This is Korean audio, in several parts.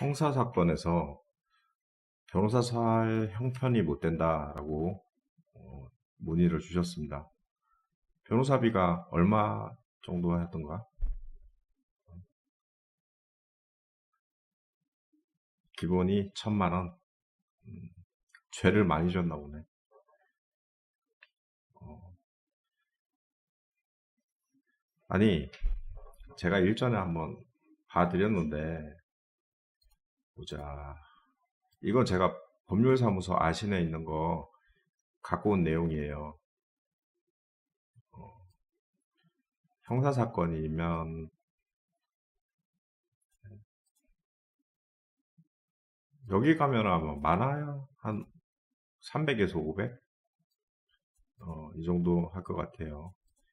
형사 사건에서 변호사 살 형편이 못 된다라고 어, 문의를 주셨습니다. 변호사비가 얼마 정도 했던가? 기본이 천만 원. 음, 죄를 많이 졌나 보네. 어. 아니, 제가 일전에 한번 봐드렸는데, 보자. 이건 제가 법률사무소 아신에 있는 거 갖고 온 내용이에요. 어, 형사사건이면 여기 가면 아마 많아요. 한 300에서 500? 어, 이 정도 할 것 같아요.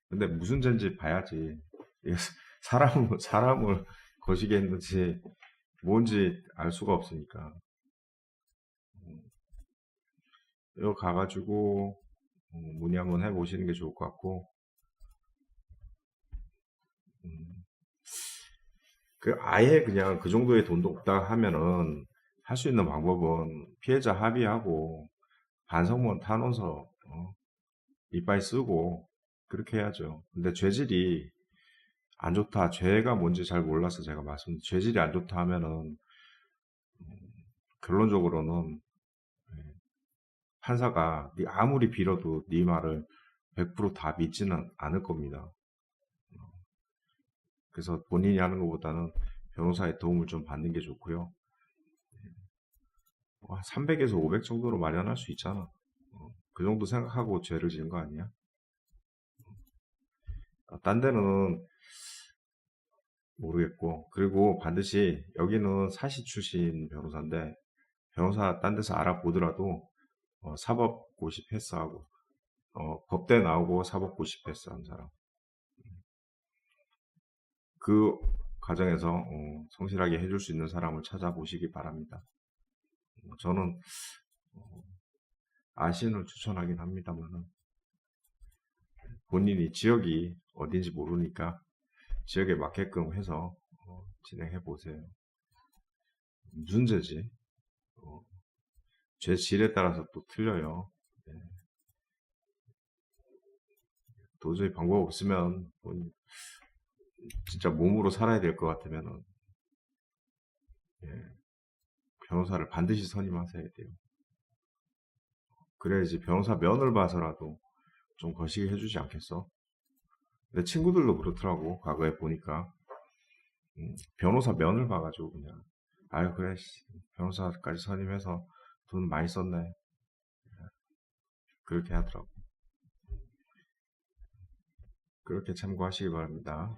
근데 무슨 죄인지 봐야지. 사람을, 사람을 거시게 했는지 뭔지 알 수가 없으니까. 음, 이거 가가지고 음, 문의 한번 해보시는 게 좋을 것 같고. 음, 그 아예 그냥 그 정도의 돈도 없다 하면은 할 수 있는 방법은 피해자 합의하고 반성문 탄원서 어, 이빨 쓰고 그렇게 해야죠. 근데 죄질이 안 좋다. 죄가 뭔지 잘 몰라서 제가 말씀, 죄질이 안 좋다 하면은 음, 결론적으로는 예, 판사가 네 아무리 빌어도 네 말을 100%다 믿지는 않을 겁니다. 어, 그래서 본인이 하는 것보다는 변호사의 도움을 좀 받는 게 좋고요. 300에서 500 정도로 마련할 수 있잖아. 어, 그 정도 생각하고 죄를 지은 거 아니야? 어, 딴 데는 모르겠고, 그리고 반드시 여기는 사시 출신 변호사인데, 변호사 딴 데서 알아보더라도 어, 사법고시 패스하고, 어, 법대 나오고 사법고시 패스한 사람. 그 과정에서 어, 성실하게 해줄 수 있는 사람을 찾아보시기 바랍니다. 어, 저는 어, 아신을 추천하긴 합니다만은 본인이 지역이 어딘지 모르니까 지역에 맞게끔 해서 어, 진행해 보세요. 무슨 죄지? 어, 죄 질에 따라서 또 틀려요. 네. 도저히 방법 없으면 본- 진짜 몸으로 살아야 될 것 같으면은 예, 변호사를 반드시 선임하셔야 돼요. 그래야지 변호사 면을 봐서라도 좀 거시기 해주지 않겠어? 내 친구들도 그렇더라고 과거에 보니까. 음, 변호사 면을 봐가지고 그냥 아유 그래 씨, 변호사까지 선임해서 돈 많이 썼네. 그렇게 하더라고. 그렇게 참고하시기 바랍니다.